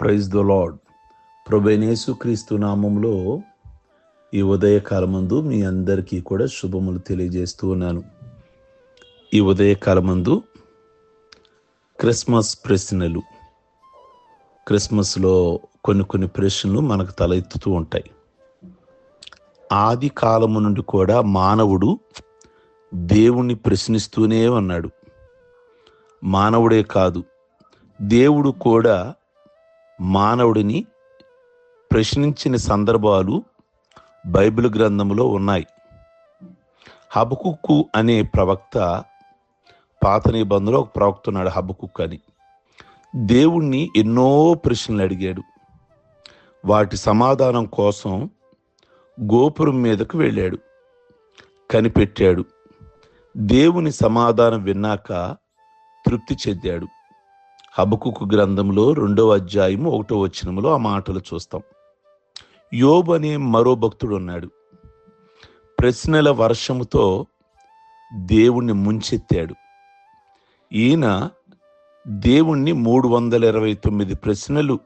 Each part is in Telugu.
ప్రైజ్ ద లాడ్ ప్రభైనేసు క్రీస్తు నామంలో ఈ ఉదయకాలమందు మీ అందరికీ కూడా శుభములు తెలియజేస్తూ ఉన్నాను. ఈ ఉదయకాలమందు క్రిస్మస్ ప్రశ్నలు క్రిస్మస్లో కొన్ని కొన్ని ప్రశ్నలు మనకు తలెత్తుతూ ఉంటాయి. ఆది కాలము నుండి కూడా మానవుడు దేవుణ్ణి ప్రశ్నిస్తూనే ఉన్నాడు. మానవుడే కాదు దేవుడు కూడా మానవుడిని ప్రశ్నించిన సందర్భాలు బైబిల్ గ్రంథంలో ఉన్నాయి. హబకుక్కు అనే ప్రవక్త పాత నిబంధనలో ఒక ప్రవక్త ఉన్నాడు హబకుక్ అని. దేవుణ్ణి ఎన్నో ప్రశ్నలు అడిగాడు. వాటి సమాధానం కోసం గోపురం మీదకు వెళ్ళాడు. కనిపెట్టాడు. దేవుని సమాధానం విన్నాక తృప్తి చెందాడు. హబకుకు గ్రంథంలో రెండవ అధ్యాయము ఒకటో వచనంలో ఆ మాటలు చూస్తాం. యోబు అనే మరో భక్తుడు ఉన్నాడు. ప్రశ్నల వర్షముతో దేవుణ్ణి ముంచెత్తాడు. ఈయన దేవుణ్ణి మూడు వందల ఇరవై తొమ్మిది ప్రశ్నలు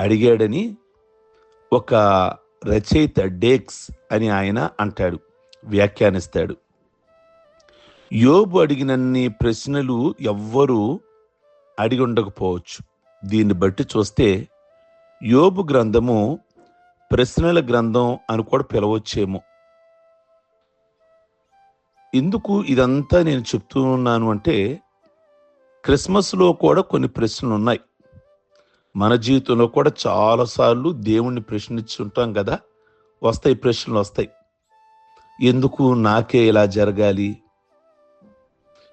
అడిగాడని ఒక రచయిత డేక్స్ అని ఆయన అంటాడు వ్యాఖ్యానిస్తాడు. యోబు అడిగినన్ని ప్రశ్నలు ఎవ్వరూ అడిగి ఉండకపోవచ్చు దీన్ని బట్టి చూస్తే యోబు గ్రంథము ప్రశ్నల గ్రంథం అని కూడా పిలవచ్చేమో. ఎందుకు ఇదంతా నేను చెప్తూ ఉన్నాను అంటే క్రిస్మస్లో కూడా కొన్ని ప్రశ్నలు ఉన్నాయి. మన జీవితంలో కూడా చాలాసార్లు దేవుణ్ణి ప్రశ్నించుంటాం కదా వస్తాయి ప్రశ్నలు వస్తాయి. ఎందుకు నాకే ఇలా జరగాలి?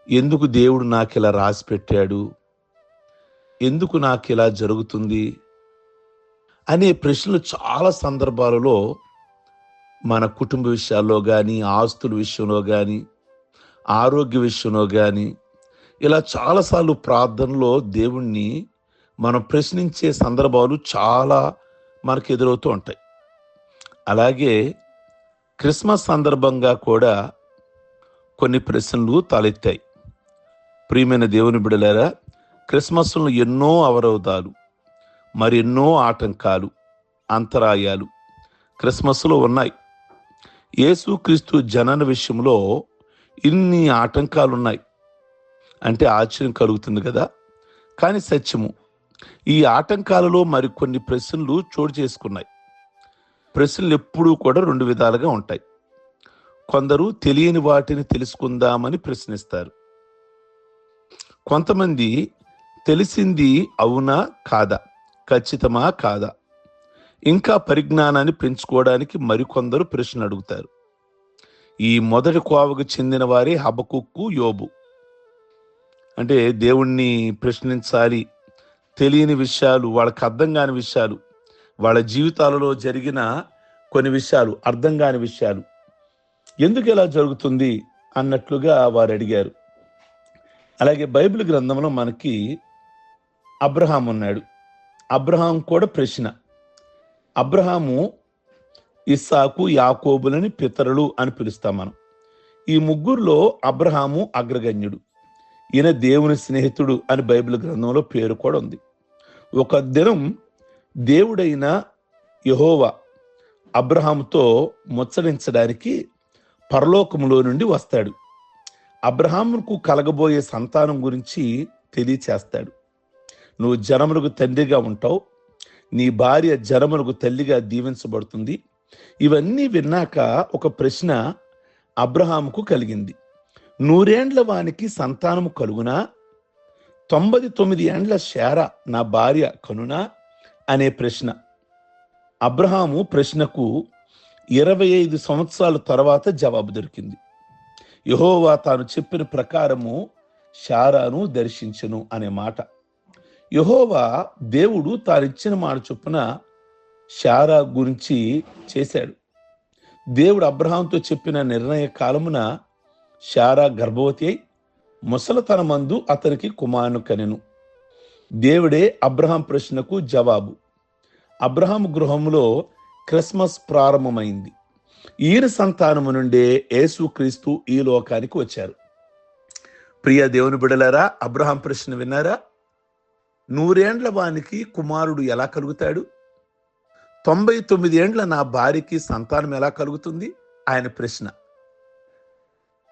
ఎందుకు దేవుడు నాకు ఇలా రాసి పెట్టాడు? ఎందుకు నాకు ఇలా జరుగుతుంది అనే ప్రశ్నలు చాలా సందర్భాలలో మన కుటుంబ విషయాల్లో కానీ ఆస్తుల విషయంలో కానీ ఆరోగ్య విషయంలో కానీ ఇలా చాలాసార్లు ప్రార్థనలో దేవుణ్ణి మనం ప్రశ్నించే సందర్భాలు చాలా మనకు ఎదురవుతూ ఉంటాయి. అలాగే క్రిస్మస్ సందర్భంగా కూడా కొన్ని ప్రశ్నలు తలెత్తాయి. ప్రియమైన దేవుని బిడలారా క్రిస్మస్లో ఎన్నో అవరోధాలు మరెన్నో ఆటంకాలు అంతరాయాలు క్రిస్మస్లో ఉన్నాయి. యేసుక్రీస్తు జనన విషయంలో ఇన్ని ఆటంకాలు ఉన్నాయి అంటే ఆశ్చర్యం కలుగుతుంది కదా? కానీ సత్యము ఈ ఆటంకాలలో మరికొన్ని ప్రశ్నలు చోటు చేసుకున్నాయి. ప్రశ్నలు ఎప్పుడూ కూడా రెండు విధాలుగా ఉంటాయి. కొందరు తెలియని వాటిని తెలుసుకుందామని ప్రశ్నిస్తారు. కొంతమంది తెలిసింది అవునా కాదా? ఖచ్చితమా కాదా? ఇంకా పరిజ్ఞానాన్ని పెంచుకోవడానికి మరికొందరు ప్రశ్న అడుగుతారు. ఈ మొదటి కోవకు చెందిన వారే హబకుక్కు యోబు. అంటే దేవుణ్ణి ప్రశ్నించాలి తెలియని విషయాలు వాళ్ళకి అర్థం కాని విషయాలు వాళ్ళ జీవితాలలో జరిగిన కొన్ని విషయాలు అర్థం కాని విషయాలు. ఎందుకు ఇలా జరుగుతుంది అన్నట్లుగా వారు అడిగారు. అలాగే బైబిల్ గ్రంథంలో మనకి అబ్రహాం ఉన్నాడు. అబ్రహాం కూడా ప్రశ్న. అబ్రహాము ఇస్సాకు యాకోబులని పితరులు అని పిలుస్తాం మనం. ఈ ముగ్గురులో అబ్రహాము అగ్రగణ్యుడు. ఈయన దేవుని స్నేహితుడు అని బైబిల్ గ్రంథంలో పేరు కూడా ఉంది. ఒక దినం దేవుడైన యహోవా అబ్రహాముతో ముచ్చరించడానికి పరలోకంలో నుండి వస్తాడు. అబ్రహాముకు కలగబోయే సంతానం గురించి తెలియచేస్తాడు. నువ్వు జనములకు తండ్రిగా ఉంటావు. నీ భార్య జనములకు తల్లిగా దీవించబడుతుంది. ఇవన్నీ విన్నాక ఒక ప్రశ్న అబ్రహాముకు కలిగింది. నూరేండ్ల వానికి సంతానము కలుగునా? తొంభై తొమ్మిది ఏండ్ల షేర నా భార్య కనునా? అనే ప్రశ్న. అబ్రహాము ప్రశ్నకు ఇరవై ఐదు సంవత్సరాల తర్వాత జవాబు దొరికింది. యహోవా తాను చెప్పిన ప్రకారము శారాను దర్శించను అనే మాట. యహోవా దేవుడు తారిచ్చిన మాట చొప్పున శారా గురించి చేశాడు. దేవుడు అబ్రహాంతో చెప్పిన నిర్ణయ కాలమున శారా గర్భవతి అయి ముసలతనమందు అతనికి కుమారును కనెను. దేవుడే అబ్రహాం ప్రశ్నకు జవాబు. అబ్రహాం గృహంలో క్రిస్మస్ ప్రారంభమైంది. ఈయన సంతానము నుండే యేసుక్రీస్తు ఈ లోకానికి వచ్చారు. ప్రియ దేవుని బిడలారా అబ్రహాం ప్రశ్న విన్నారా? నూరేండ్ల వానికి కుమారుడు ఎలా కలుగుతాడు? తొంభై తొమ్మిది ఏండ్ల నా భార్యకి సంతానం ఎలా కలుగుతుంది? ఆయన ప్రశ్న.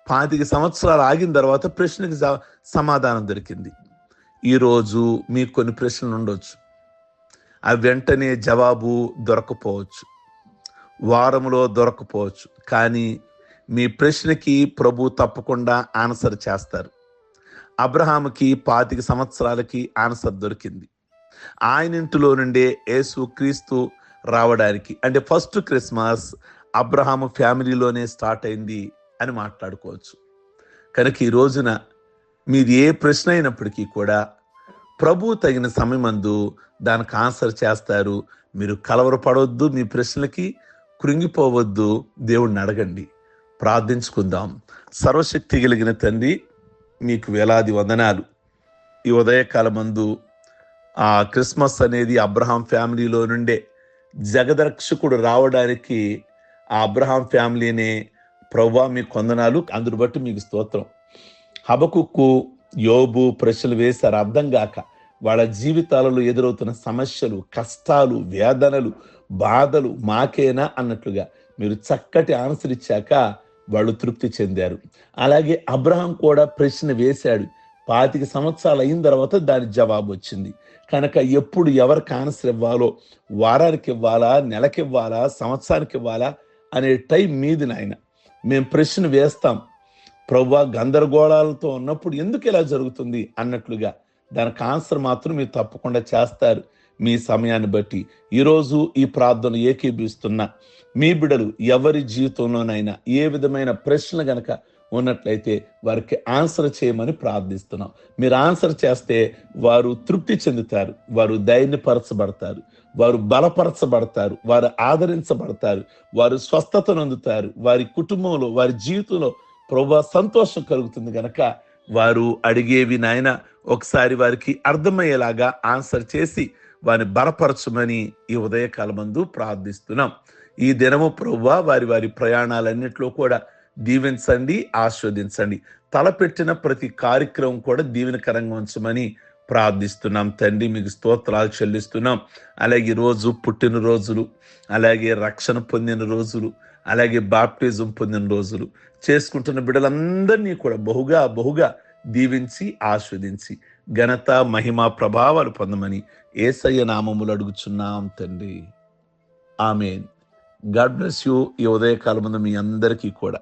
పాతిక సంవత్సరాలు ఆగిన తర్వాత ప్రశ్నకి సమాధానం దొరికింది. ఈరోజు మీకు కొన్ని ప్రశ్నలు ఉండొచ్చు. ఆ వెంటనే జవాబు దొరకపోవచ్చు. వారంలో దొరకపోవచ్చు. కానీ మీ ప్రశ్నకి ప్రభు తప్పకుండా ఆన్సర్ చేస్తారు. అబ్రహాముకి పాతిక సంవత్సరాలకి ఆన్సర్ దొరికింది. ఆయన ఇంటిలో నుండే యేసు క్రీస్తు రావడానికి అంటే ఫస్ట్ క్రిస్మస్ అబ్రహాము ఫ్యామిలీలోనే స్టార్ట్ అయింది అని మాట్లాడుకోవచ్చు. కనుక ఈ రోజున మీది ఏ ప్రశ్న అయినప్పటికీ కూడా ప్రభు తగిన సమయమందు దానికి ఆన్సర్ చేస్తారు. మీరు కలవరపడవద్దు మీ ప్రశ్నలకి కృంగిపోవద్దు దేవుణ్ణి అడగండి. ప్రార్థించుకుందాం. సర్వశక్తి కలిగిన తండ్రి మీకు వేలాది వందనాలు. ఈ ఉదయకాలమందు ఆ క్రిస్మస్ అనేది అబ్రహాం ఫ్యామిలీలో నుండే జగదరక్షకుడు రావడానికి ఆ అబ్రహాం ఫ్యామిలీనే ప్రవ్వా మీకు కొందనాలు అందును బట్టి మీకు స్తోత్రం. హబకుక్కు యోబు ప్రశ్నలు వేశారు అర్థం కాక వాళ్ళ జీవితాలలో ఎదురవుతున్న సమస్యలు కష్టాలు వేదనలు బాధలు మాకేనా అన్నట్లుగా మీరు చక్కటి ఆన్సర్ ఇచ్చాక వాళ్ళు తృప్తి చెందారు. అలాగే అబ్రహాం కూడా ప్రశ్న వేశాడు. పాతిక సంవత్సరాలు అయిన తర్వాత దాని జవాబు వచ్చింది. కనుక ఎప్పుడు ఎవరికి ఆన్సర్ ఇవ్వాలో వారానికి ఇవ్వాలా నెలకి ఇవ్వాలా సంవత్సరానికి ఇవ్వాలా అనే టైం మీది నాయన. మేము ప్రశ్న వేస్తాం. ప్రవ్వా గందరగోళాలతో ఉన్నప్పుడు ఎందుకు ఇలా జరుగుతుంది? అన్నట్లుగా. దానికి ఆన్సర్ మాత్రం మీరు తప్పకుండా చేస్తారు. మీ సమయాన్ని బట్టి. ఈరోజు ఈ ప్రార్థన ఏకీభిస్తున్న మీ బిడలు ఎవరి జీవితంలోనైనా ఏ విధమైన ప్రశ్న గనక ఉన్నట్లయితే వారికి ఆన్సర్ చేయమని ప్రార్థిస్తున్నాం. మీరు ఆన్సర్ చేస్తే వారు తృప్తి చెందుతారు. వారు ధైర్యపరచబడతారు. వారు బలపరచబడతారు. వారు ఆదరించబడతారు. వారు స్వస్థత నొందుతారు. వారి కుటుంబంలో వారి జీవితంలో ప్రభా సంతోషం కలుగుతుంది గనక వారు అడిగేవి నాయన ఒకసారి వారికి అర్థమయ్యేలాగా ఆన్సర్ చేసి వారిని బలపరచమని ఈ ఉదయకాలమందు ప్రార్థిస్తున్నాం. ఈ దినము ప్రవ్వా వారి వారి ప్రయాణాలన్నింటిలో కూడా దీవించండి ఆస్వాదించండి. తలపెట్టిన ప్రతి కార్యక్రమం కూడా దీవెనకరంగా ఉంచమని ప్రార్థిస్తున్నాం. తండ్రి మీకు స్తోత్రాలు చెల్లిస్తున్నాం. అలాగే రోజు పుట్టిన పుట్టినరోజులు అలాగే రక్షణ పొందిన రోజులు అలాగే బాప్టిజం పొందిన రోజులు. చేసుకుంటున్న బిడ్డలందరినీ కూడా బహుగా బహుగా దీవించి ఆస్వాదించి. ఘనత మహిమ ప్రభావాలు పొందమని ఏసయ్య నామములు అడుగుచున్నాం తండ్రి. ఆమె గాడ్ బ్లెస్ యూ. ఈ ఉదయకాలం ముందు మీ అందరికీ కూడా.